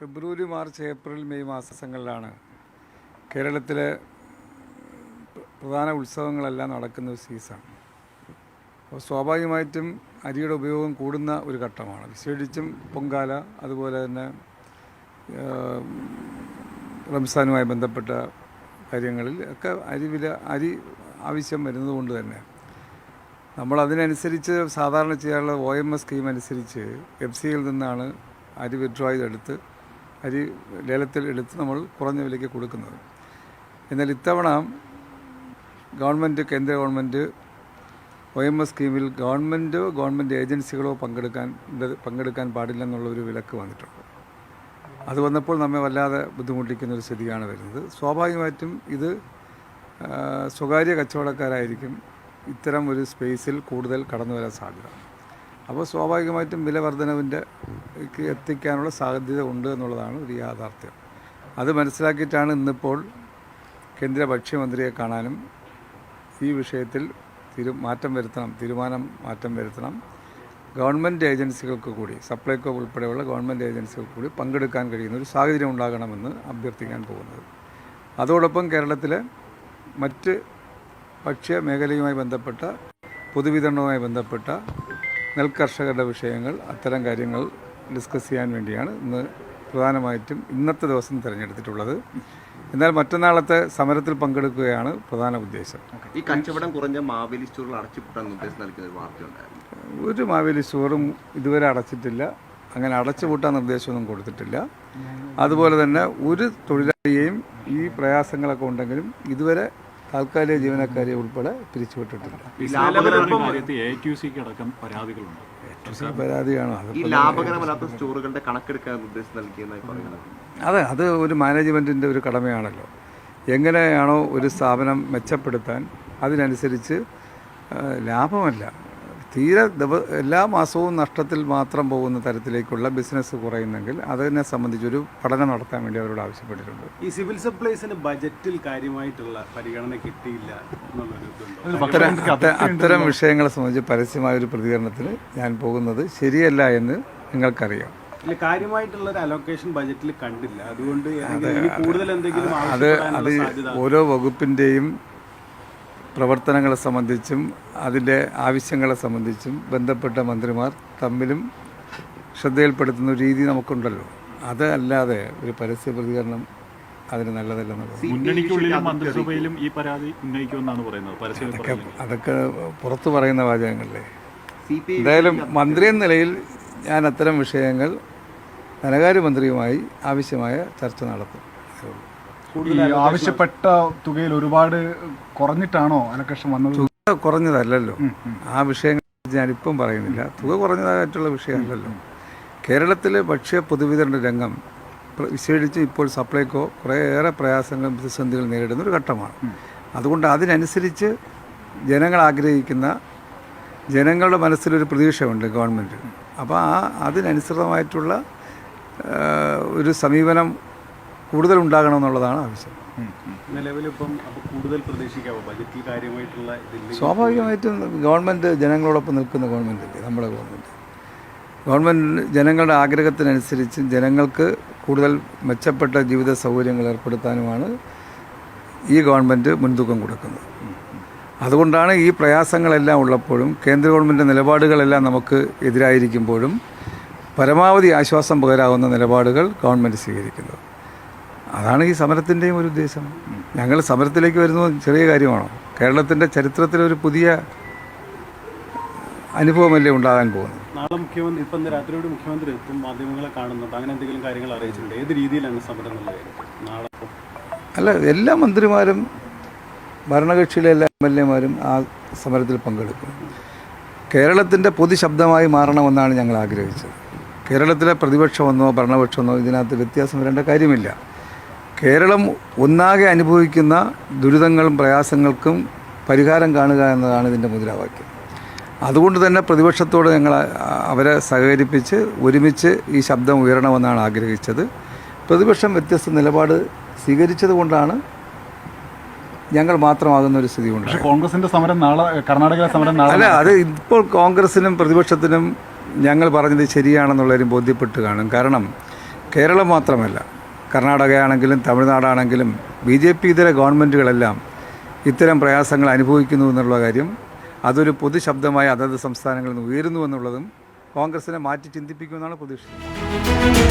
ഫെബ്രുവരി March April May മാസങ്ങളിലാണ് കേരളത്തിലെ പ്ര- പ്രധാന ഉത്സവങ്ങളെല്ലാം നടക്കുന്ന ഒരു സീസൺ. അപ്പോൾ സ്വാഭാവികമായിട്ടും അരിയുടെ ഉപയോഗം കൂടുന്ന ഒരു ഘട്ടമാണ്. വിശേഷിച്ചും പൊങ്കാല അതുപോലെ തന്നെ റംസാനുമായി ബന്ധപ്പെട്ട കാര്യങ്ങളിൽ ഒക്കെ അരി വില അരി ആവശ്യം വരുന്നതുകൊണ്ട് തന്നെ നമ്മൾ അതിനനുസരിച്ച് സാധാരണ ചെയ്യാനുള്ള ഒ എം എസ് സ്കീം അനുസരിച്ച് എഫ് സിയിൽ നിന്നാണ് അരി വിഡ്രോ ചെയ്തെടുത്ത് അരി ലേലത്തിൽ എടുത്ത് നമ്മൾ കുറഞ്ഞ വിലയ്ക്ക് കൊടുക്കുന്നത്. എന്നാൽ ഇത്തവണ ഗവൺമെന്റ് കേന്ദ്ര ഗവൺമെന്റ് ഒ എം എസ് സ്കീമിൽ ഗവൺമെന്റോ ഗവൺമെന്റ് ഏജൻസികളോ പങ്കെടുക്കാൻ പങ്കെടുക്കാൻ പാടില്ലെന്നുള്ളൊരു വിലക്ക് വന്നിട്ടുണ്ട്. അത് വന്നപ്പോൾ നമ്മെ വല്ലാതെ ബുദ്ധിമുട്ടിക്കുന്ന ഒരു സ്ഥിതിയാണ് വരുന്നത്. സ്വാഭാവികമായിട്ടും ഇത് സ്വകാര്യ കച്ചവടക്കാരായിരിക്കും ഇത്തരം ഒരു സ്പേസിൽ കൂടുതൽ കടന്നു വരാൻ സാധ്യത. അപ്പോൾ സ്വാഭാവികമായിട്ടും വില വർധനവിന്റെ എത്തിക്കാനുള്ള സാധ്യത ഉണ്ട് എന്നുള്ളതാണ് ഒരു യാഥാർത്ഥ്യം. അത് മനസ്സിലാക്കിയിട്ടാണ് ഇന്നിപ്പോൾ കേന്ദ്ര ഭക്ഷ്യമന്ത്രിയെ കാണാനും ഈ വിഷയത്തിൽ തീരു മാറ്റം വരുത്തണം തീരുമാനം മാറ്റം വരുത്തണം. ഗവൺമെന്റ് ഏജൻസികൾക്ക് കൂടി സപ്ലൈകോ ഉൾപ്പെടെയുള്ള ഗവൺമെന്റ് ഏജൻസികൾക്ക് കൂടി പങ്കെടുക്കാൻ കഴിയുന്ന ഒരു സാഹചര്യം ഉണ്ടാകണമെന്ന് അഭ്യർത്ഥിക്കാൻ പോകുന്നത്. അതോടൊപ്പം കേരളത്തിലെ മറ്റ് ഭക്ഷ്യ മേഖലയുമായി ബന്ധപ്പെട്ട പൊതുവിതരണവുമായി ബന്ധപ്പെട്ട നെൽകർഷകരുടെ വിഷയങ്ങൾ അത്തരം കാര്യങ്ങൾ ഡിസ്കസ് ചെയ്യാൻ വേണ്ടിയാണ് ഇന്ന് പ്രധാനമായിട്ടും ഇന്നത്തെ ദിവസം തിരഞ്ഞെടുത്തിട്ടുള്ളത്. എന്നാൽ മറ്റന്നാളത്തെ സമരത്തിൽ പങ്കെടുക്കുകയാണ് പ്രധാന ഉദ്ദേശം. ഈ കച്ചവടം കുറഞ്ഞ മാവേലി സ്റ്റോറുകൾ അടച്ചുപൂട്ടാൻ നിർദ്ദേശം നൽകുന്ന ഒരു വാർത്തയുണ്ടായിരുന്നു ഒരു മാവേലി സ്റ്റോറും ഇതുവരെ അടച്ചിട്ടില്ല. അങ്ങനെ അടച്ചുപൂട്ടാൻ നിർദ്ദേശമൊന്നും കൊടുത്തിട്ടില്ല. അതുപോലെ തന്നെ ഒരു തൊഴിലാളിയെയും ഈ പ്രയാസങ്ങളൊക്കെ ഉണ്ടെങ്കിലും ഇതുവരെ താൽക്കാലിക ജീവനക്കാരെ ഉൾപ്പെടെ പിരിച്ചുവിട്ടിട്ടില്ല ഈ ലാഭകരമല്ല കാര്യത്തിൽ എ ടി സിക്ക് അടക്കം പരാതിയാണോ. ഈ ലാഭകരമല്ലാത്ത സ്റ്റോറുകളുടെ കണക്കെടുക്കാൻ നിർദ്ദേശം നൽകിയെന്നായി പറയുന്നത്. അതെ അത് ഒരു മാനേജ്മെന്റിന്റെ ഒരു കടമയാണല്ലോ. എങ്ങനെയാണോ ഒരു സ്ഥാപനം മെച്ചപ്പെടുത്താൻ അതിനനുസരിച്ച് ലാഭമല്ല. തീരെ ദിവ എല്ലാ മാസവും നഷ്ടത്തിൽ മാത്രം പോകുന്ന തരത്തിലേക്കുള്ള ബിസിനസ് കുറയുന്നെങ്കിൽ അതിനെ സംബന്ധിച്ചൊരു പഠനം നടത്താൻ വേണ്ടി അവരോട് ആവശ്യപ്പെട്ടിട്ടുണ്ട്. ഈ സിവിൽ സപ്ലൈസിന് ബജറ്റിൽ കാര്യമായിട്ടുള്ള പരിഗണന കിട്ടിയില്ല എന്നുള്ളൊരു അത്തരം അത്ത- അത്തരം വിഷയങ്ങളെ സംബന്ധിച്ച് പരസ്യമായ ഒരു പ്രതികരണത്തിൽ ഞാൻ പോകുന്നത് ശരിയല്ല എന്ന് നിങ്ങൾക്കറിയാം. കാര്യമായിട്ടുള്ള ഒരു അലോക്കേഷൻ ബജറ്റിൽ കണ്ടില്ല. അതുകൊണ്ട് കൂടുതൽ എന്തെങ്കിലും അത് അത് ഓരോ വകുപ്പിന്റെയും പ്രവർത്തനങ്ങളെ സംബന്ധിച്ചും അതിന്റെ ആവശ്യങ്ങളെ സംബന്ധിച്ചും ബന്ധപ്പെട്ട മന്ത്രിമാർ തമ്മിലും ശ്രദ്ധയിൽപ്പെടുത്തുന്ന ഒരു രീതി നമുക്കുണ്ടല്ലോ. അത് അല്ലാതെ ഒരു പരസ്യ പ്രതികരണം അതിന് നല്ലതല്ലെന്നുള്ളത് മുന്നണിക്കുള്ളിലും മന്ത്രിസഭയിലും ഈ പരാതി ഉന്നയിക്കുമെന്നാണ് പറയുന്നത് അതൊക്കെ പറയുന്നത് അതൊക്കെ പുറത്തു പറയുന്ന വാചകങ്ങളല്ലേ. എന്തായാലും മന്ത്രി എന്ന നിലയിൽ ഞാൻ അത്തരം വിഷയങ്ങൾ ധനകാര്യമന്ത്രിയുമായി ആവശ്യമായ ചർച്ച നടത്തും. ആവശ്യപ്പെട്ട തുകയിൽ ഒരുപാട് കുറഞ്ഞിട്ടാണോ അനക്കഷം വന്നത്? തുക കുറഞ്ഞതല്ലല്ലോ. ആ വിഷയങ്ങൾ ഞാനിപ്പം പറയുന്നില്ല. തുക കുറഞ്ഞതായിട്ടുള്ള വിഷയമല്ലല്ലോ. കേരളത്തിലെ ഭക്ഷ്യ പൊതുവിതരണ രംഗം വിശേഷിച്ച് ഇപ്പോൾ സപ്ലൈകോ കുറേയേറെ പ്രയാസങ്ങളും പ്രതിസന്ധികൾ നേരിടുന്ന ഒരു ഘട്ടമാണ്. അതുകൊണ്ട് അതിനനുസരിച്ച് ജനങ്ങൾ ആഗ്രഹിക്കുന്ന ജനങ്ങളുടെ മനസ്സിലൊരു പ്രതീക്ഷയുണ്ട് ഗവൺമെന്റ് അപ്പോൾ ആ അതിനനുസൃതമായിട്ടുള്ള ഒരു സമീപനം കൂടുതൽ ഉണ്ടാകണം എന്നുള്ളതാണ് ആവശ്യം നിലവിലിപ്പം കൂടുതൽ ബജറ്റിൽ കാര്യമായിട്ടുള്ള സ്വാഭാവികമായിട്ടും ഗവൺമെന്റ് ജനങ്ങളോടൊപ്പം നിൽക്കുന്ന ഗവൺമെന്റ് അല്ലേ? നമ്മുടെ ഗവൺമെന്റ് ഗവൺമെന്റ് ജനങ്ങളുടെ ആഗ്രഹത്തിനനുസരിച്ച് ജനങ്ങൾക്ക് കൂടുതൽ മെച്ചപ്പെട്ട ജീവിത സൗകര്യങ്ങൾ ഏർപ്പെടുത്താനുമാണ് ഈ ഗവൺമെന്റ് മുൻതൂക്കം കൊടുക്കുന്നത്. അതുകൊണ്ടാണ് ഈ പ്രയാസങ്ങളെല്ലാം ഉള്ളപ്പോഴും കേന്ദ്ര ഗവൺമെന്റ് നിലപാടുകളെല്ലാം നമുക്ക് എതിരായിരിക്കുമ്പോഴും പരമാവധി ആശ്വാസം പകരാവുന്ന നിലപാടുകൾ ഗവൺമെന്റ് സ്വീകരിക്കുന്നത്. അതാണ് ഈ സമരത്തിന്റെയും ഒരു ഉദ്ദേശം. ഞങ്ങൾ സമരത്തിലേക്ക് വരുന്നത് ചെറിയ കാര്യമാണോ? കേരളത്തിന്റെ ചരിത്രത്തിലൊരു പുതിയ അനുഭവമല്ലേ ഉണ്ടാകാൻ പോകുന്നത്? നാളെ മുഖ്യമന്ത്രി ഇപ്പം രാത്രിയോട് മുഖ്യമന്ത്രി എത്തും മാധ്യമങ്ങളെ കാണുന്നുണ്ട്. അങ്ങനെ എന്തെങ്കിലും കാര്യങ്ങൾ അറിയിച്ചിട്ടുണ്ട്. ഏത് രീതിയിലാണ് സമരം നാളെ അല്ല എല്ലാ മന്ത്രിമാരും ഭരണകക്ഷിയിലെ എല്ലാ എം എൽ എമാരും ആ സമരത്തിൽ പങ്കെടുക്കും. കേരളത്തിന്റെ പൊതുശബ്ദമായി മാറണമെന്നാണ് ഞങ്ങൾ ആഗ്രഹിച്ചത്. കേരളത്തിലെ പ്രതിപക്ഷമെന്നോ ഭരണപക്ഷമെന്നോ ഇതിനകത്ത് വ്യത്യാസം വരേണ്ട കാര്യമില്ല. കേരളം ഒന്നാകെ അനുഭവിക്കുന്ന ദുരിതങ്ങളും പ്രയാസങ്ങൾക്കും പരിഹാരം കാണുക എന്നതാണ് ഇതിന്റെ മുദ്രാവാക്യം. അതുകൊണ്ട് തന്നെ പ്രതിപക്ഷത്തോട് ഞങ്ങൾ അവരെ സഹകരിപ്പിച്ച് ഒരുമിച്ച് ഈ ശബ്ദം ഉയരണമെന്നാണ് ആഗ്രഹിച്ചത്. പ്രതിപക്ഷം വ്യത്യസ്ത നിലപാട് സ്വീകരിച്ചത് കൊണ്ടാണ് ഞങ്ങൾ മാത്രമാകുന്ന ഒരു സ്ഥിതി ഉണ്ട് കോൺഗ്രസിന്റെ സമരം നാളെ കർണാടക സമരം നാളെ അല്ല അത് ഇപ്പോൾ കോൺഗ്രസിനും പ്രതിപക്ഷത്തിനും ഞങ്ങൾ പറഞ്ഞത് ശരിയാണെന്നുള്ളവരും ബോധ്യപ്പെട്ട് കാണും. കാരണം കേരളം മാത്രമല്ല കർണാടകയാണെങ്കിലും തമിഴ്നാടാണെങ്കിലും ബി ജെ പി ഇതര ഗവൺമെന്റുകളെല്ലാം ഇത്തരം പ്രയാസങ്ങൾ അനുഭവിക്കുന്നു എന്നുള്ള കാര്യം അതൊരു പൊതുശബ്ദമായി അതത് സംസ്ഥാനങ്ങളിൽ നിന്ന് ഉയരുന്നു എന്നുള്ളതും കോൺഗ്രസിനെ മാറ്റി ചിന്തിപ്പിക്കുമെന്നാണ് പ്രതീക്ഷിക്കുന്നത്.